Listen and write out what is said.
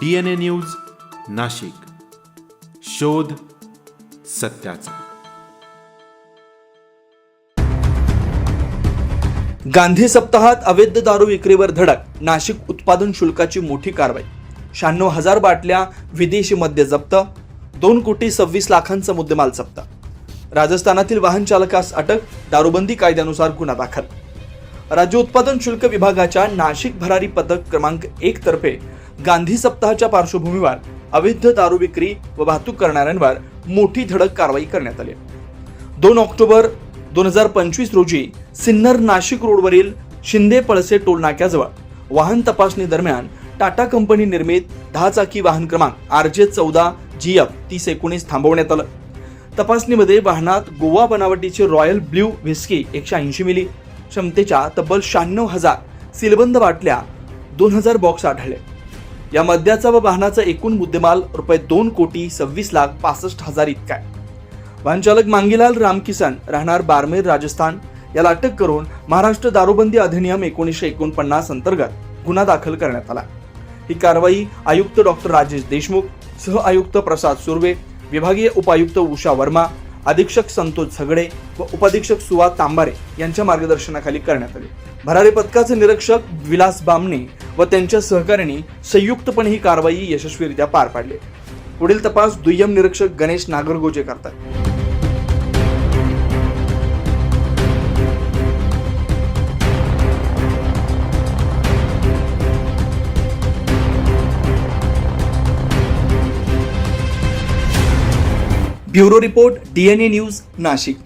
D N A news Nashik. शोध सत्याचा. गांधी सप्ताहात अवैध दारू विक्रीवर धडक नाशिक उत्पादन शुल्काची मोठी कारवाई. शहाण्णव हजार बाटल्या विदेशी मद्य जप्त दोन कोटी सव्वीस लाखांचा मुद्देमाल जप्त. राजस्थानातील वाहन चालकास अटक दारूबंदी कायद्यानुसार गुन्हा दाखल. राज्य उत्पादन शुल्क विभागाच्या नाशिक भरारी पथक क्रमांक एक तर्फे गांधी सप्ताहाच्या पार्श्वभूमीवर अवैध दारू विक्री व वाहतूक करणाऱ्यांवर मोठी धडक कारवाई करण्यात आली. दोन ऑक्टोबर दोन हजार पंचवीस रोजी सिन्नर नाशिक रोडवरील शिंदे पळसे टोल नाक्याजवळ वाहन तपासणी दरम्यान टाटा कंपनी निर्मित दहा चाकी वाहन क्रमांक आर जे चौदा जी एफ तीस एकोणीस थांबवण्यात आलं. तपासणीमध्ये वाहनात गोवा बनावटीचे रॉयल ब्ल्यू व्हिस्की एकशे ऐंशी मिली क्षमतेच्या तब्बल शहाण्णव हजार सीलबंद बाटल्या दोन हजार बॉक्स आढळले. या मद्याचा व वाहनाचा एकूण मुद्देमाल रुपये दोन कोटी सव्वीस लाख पासष्ट हजार इतका आहे. वाहनचालक मांगीलाल रामकिसन राहणार बारमेर राजस्थान याला अटक करून महाराष्ट्र दारूबंदी अधिनियम एकोणीसशे एकोणपन्नास अंतर्गत गुन्हा दाखल करण्यात आला. ही कारवाई आयुक्त डॉक्टर राजेश देशमुख सह आयुक्त प्रसाद सुर्वे विभागीय उपायुक्त उषा वर्मा अधीक्षक संतोष झगडे व उपाधीक्षक सुवा तांबारे यांच्या मार्गदर्शनाखाली करण्यात आले. भरारी पथकाचे निरीक्षक विलास बामणे व त्यांच्या सहकाऱ्यांनी संयुक्तपणे ही कारवाई यशस्वीरित्या पार पाडली. पुढील तपास दुय्यम निरीक्षक गणेश नागरगोजे करतात. Bureau report DNA news Nashik.